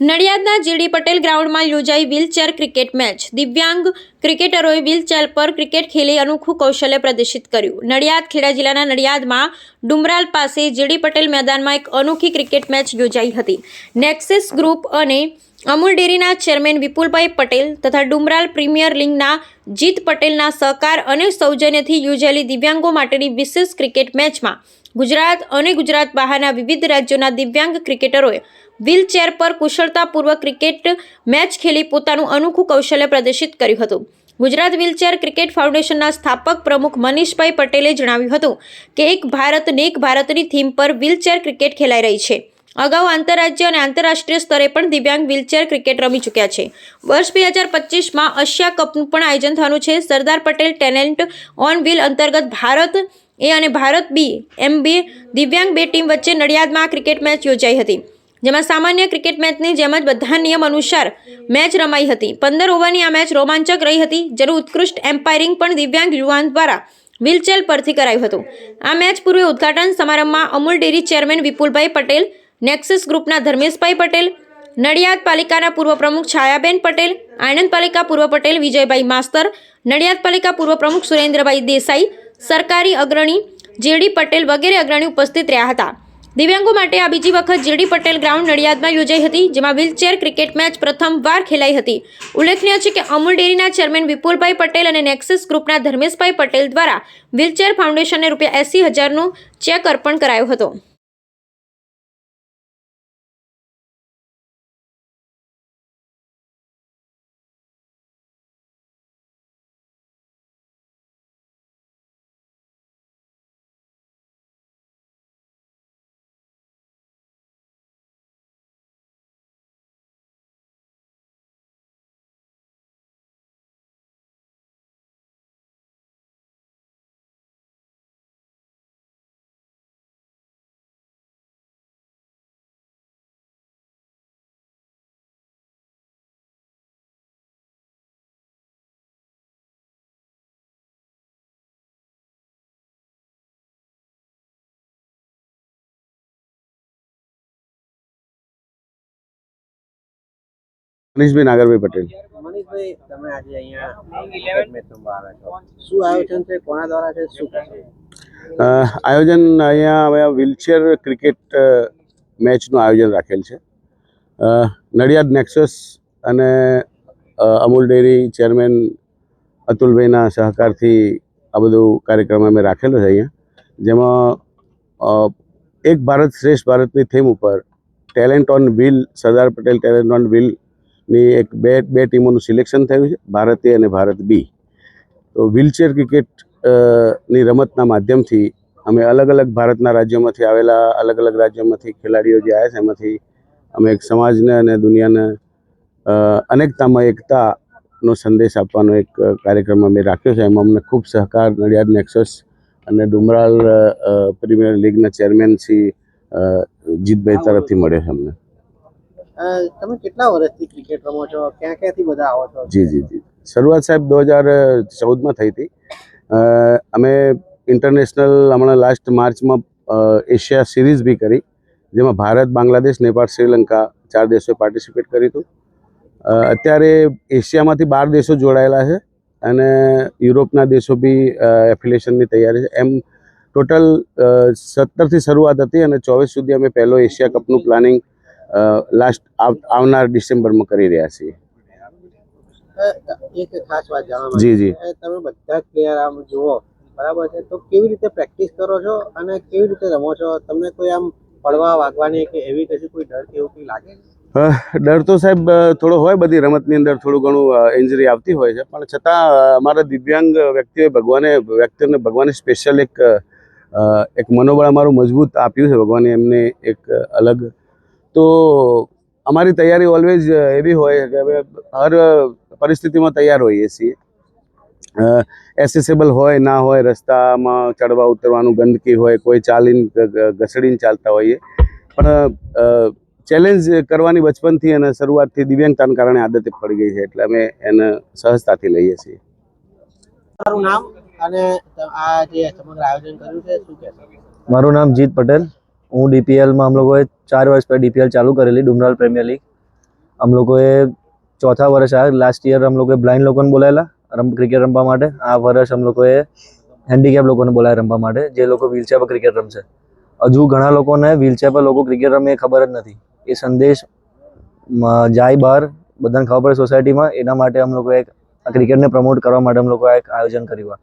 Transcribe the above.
નડિયાદના GD Patel ગ્રાઉન્ડમાં યોજાઈ wheelchair cricket match. દિવ્યાંગ ક્રિકેટરોએ વ્હીલચેર પર ક્રિકેટ ખેલી અનોખું કૌશલ્ય પ્રદર્શિત કર્યું. નડિયાદ, ખેડા જિલ્લાના નડિયાદમાં ડુમરાલ પાસે જીડી પટેલ મેદાનમાં એક અનોખી ક્રિકેટ મેચ યોજાઈ હતી. નેક્સિસ ગ્રુપ અને અમૂલ ડેરીના ચેરમેન વિપુલભાઈ પટેલ તથા ડુમરાલ પ્રીમિયર લીગના જીત પટેલના સહકાર અને સૌજન્યથી યોજાયેલી દિવ્યાંગો માટેની વિશેષ ક્રિકેટ મેચમાં ગુજરાત અને ગુજરાત બહારના વિવિધ રાજ્યોના દિવ્યાંગ ક્રિકેટરોએ વ્હીલચેર પર કુશળતાપૂર્વક ક્રિકેટ મેચ ખેલી પોતાનું અનોખું કૌશલ્ય પ્રદર્શિત કર્યું હતું. ગુજરાત વ્હીલચેર ક્રિકેટ ફાઉન્ડેશનના સ્થાપક પ્રમુખ મનીષભાઈ પટેલે જણાવ્યું હતું કે એક ભારત નેક ભારતની થીમ પર વ્હીલચેર ક્રિકેટ ખેલાઈ રહી છે. અગાઉ આંતરરાજ્ય અને આંતરરાષ્ટ્રીય સ્તરે પણ દિવ્યાંગ વ્હીલચેર ક્રિકેટ રમી ચૂક્યા છે. વર્ષ બે હજાર પચીસમાં એશિયા કપનું પણ આયોજન થવાનું છે. Sardar Patel talent on wheel અંતર્ગત ભારત એ અને ભારત બી એમ બે દિવ્યાંગ બે ટીમ વચ્ચે નડિયાદમાં ક્રિકેટ મેચ યોજાઈ હતી. જેમાં સામાન્ય ક્રિકેટ મેચની જેમ જ બધા નિયમ અનુસાર મેચ રમાઈ હતી. પંદર ઓવરની આ મેચ રોમાંચક રહી હતી. જેનું ઉત્કૃષ્ટ એમ્પાયરિંગ પણ દિવ્યાંગ યુવાન દ્વારા વ્હીલચેર પરથી કરાયું હતું. આ મેચ પૂર્વે ઉદ્ઘાટન સમારંભમાં Amul dairy chairman Vipulbhai Patel, Nexus ગ્રુપના ધર્મેશભાઈ પટેલ, નડિયાદ પાલિકાના પૂર્વ પ્રમુખ છાયાબેન પટેલ, આણંદ પાલિકા પૂર્વ પટેલ વિજયભાઈ માસ્તર, નડિયાદ પાલિકા પૂર્વ પ્રમુખ સુરેન્દ્રભાઈ દેસાઈ, સરકારી અગ્રણી જેડી પટેલ વગેરે અગ્રણી ઉપસ્થિત રહ્યા હતા. દિવ્યાંગો માટે આ બીજી વખત જેડી પટેલ ગ્રાઉન્ડ નડિયાદમાં યોજાઈ હતી, જેમાં વ્હીલચેર ક્રિકેટ મેચ પ્રથમવાર ખેલાઈ હતી. ઉલ્લેખનીય છે કે અમૂલ ડેરીના ચેરમેન વિપુલભાઈ પટેલ અને નેક્સસ ગ્રુપના ધર્મેશભાઈ પટેલ દ્વારા વ્હીલચેર ફાઉન્ડેશનને રૂપિયા એસી હજારનું ચેક અર્પણ કરાયો હતો. મનીષભાઈ નાગરભાઈ પટેલ. મનીષભાઈ તમે આજે અહીંયા આયોજન અહીંયા હવે વ્હીલચેર ક્રિકેટ મેચનું આયોજન રાખેલ છે. નડિયાદ નેક્સસ અને અમૂલ ડેરી ચેરમેન અતુલભાઈના સહકારથી આ બધું કાર્યક્રમ અમે રાખેલો છે અહીંયા. જેમાં એક ભારત શ્રેષ્ઠ ભારતની થીમ ઉપર talent on wheel Sardar Patel talent on વ્હીલની એક બે બે ટીમોનું સિલેક્શન થયું છે ભારત એ અને ભારત બી. તો વ્હીલચેર ક્રિકેટની રમતના માધ્યમથી અમે અલગ અલગ ભારતના રાજ્યોમાંથી આવેલા અલગ અલગ રાજ્યોમાંથી ખેલાડીઓ જે આવ્યા છે એમાંથી અમે એક સમાજને અને દુનિયાને અનેકતામાં એકતાનો સંદેશ આપવાનો એક કાર્યક્રમ અમે રાખ્યો છે. એમાં અમને ખૂબ સહકાર નડિયાદ નેક્સસ અને ડુમરાલ પ્રીમિયર લીગના ચેરમેન શ્રી જીતભાઈ તરફથી મળ્યો છે અમને. તમે કેટલા વર્ષથી ક્રિકેટ રમો છો? ક્યાં ક્યાંથી બધા આવો છો? જી જી જી. શરૂઆત સાહેબ દો હજાર ચૌદમાં થઈ હતી. અમે ઇન્ટરનેશનલ હમણાં લાસ્ટ માર્ચમાં એશિયા સિરીઝ બી કરી, જેમાં ભારત, બાંગ્લાદેશ, નેપાળ, શ્રીલંકા ચાર દેશોએ પાર્ટિસિપેટ કર્યું હતું. અત્યારે એશિયામાંથી બાર દેશો જોડાયેલા છે અને યુરોપના દેશો બી એફિલેશનની તૈયારી છે. એમ ટોટલ સત્તરથી શરૂઆત હતી અને ચોવીસ સુધી અમે પહેલો એશિયા કપનું પ્લાનિંગ લાસ્ટ આવનાર ડિસેમ્બરમાં કરી રહ્યા છીએ. એક ખાસ વાત જાણવા જી, જી. તમે બધા પ્લેયર આમ જુઓ બરાબર છે? તો કેવી રીતે પ્રેક્ટિસ કરો છો અને કેવી રીતે રમો છો? તમને કોઈ આમ પડવા વાગવાની કે એવી કશી કોઈ ડર કે એવું કંઈ લાગે? ડર તો સાહેબ થોડો હોય બધી રમતની અંદર થોડું ઘણું ઇન્જરી આવતી હોય છે. પણ છતાં અમારા દિવ્યાંગ વ્યક્તિઓએ ભગવાને વ્યક્તિઓને ભગવાને સ્પેશિયલ એક એક મનોબળ અમારું મજબૂત આપ્યું છે. ભગવાને એમને એક અલગ તો અમારી તૈયારી ઓલવેઝ એવી હોય કે અમે હર પરિસ્થિતિમાં તૈયાર હોઈએ છીએ. એસેસેબલ હોય ના હોય રસ્તામાં ચડવા ઉતરવાનું ગંદકી હોય કોઈ ચાલીને ઘસડીને ચાલતા હોઈએ. પણ ચેલેન્જ કરવાની બચપનથી અને શરૂઆતથી દિવ્યાંગતાને કારણે આદતે પડી ગઈ છે એટલે અમે એને સહજતાથી લઈએ છીએ. તમારું નામ અને આ જે સમગ્ર આયોજન કર્યું છે શું કહેશો? મારું નામ જીત પટેલ. હું ડીપીએલમાં हम लोगों ચાર વર્ષ પહેલાં ડીપીએલ ચાલુ કરેલી, ડુમરાલ પ્રીમિયર લીગ. हम લોકોએ ચોથા વર્ષ આ લાસ્ટ યર हम લોકોએ બ્લાઇન્ડ લોકોને બોલાયેલા, રમ ક્રિકેટ રમવા માટે. આ વર્ષ हम લોકોએ હેન્ડીકેપ લોકોને બોલાયા રમવા માટે, જે લોકો વ્હીલચેર પર ક્રિકેટ રમશે. હજુ ઘણા લોકોને વ્હીલચેર પર લોકો ક્રિકેટ રમે એ ખબર જ નથી. એ સંદેશ જાય બહાર, બધાને ખબર પડે સોસાયટીમાં એના માટે અમે લોકો આ ક્રિકેટને પ્રમોટ કરવા માટે અમે લોકો એક આયોજન કર્યું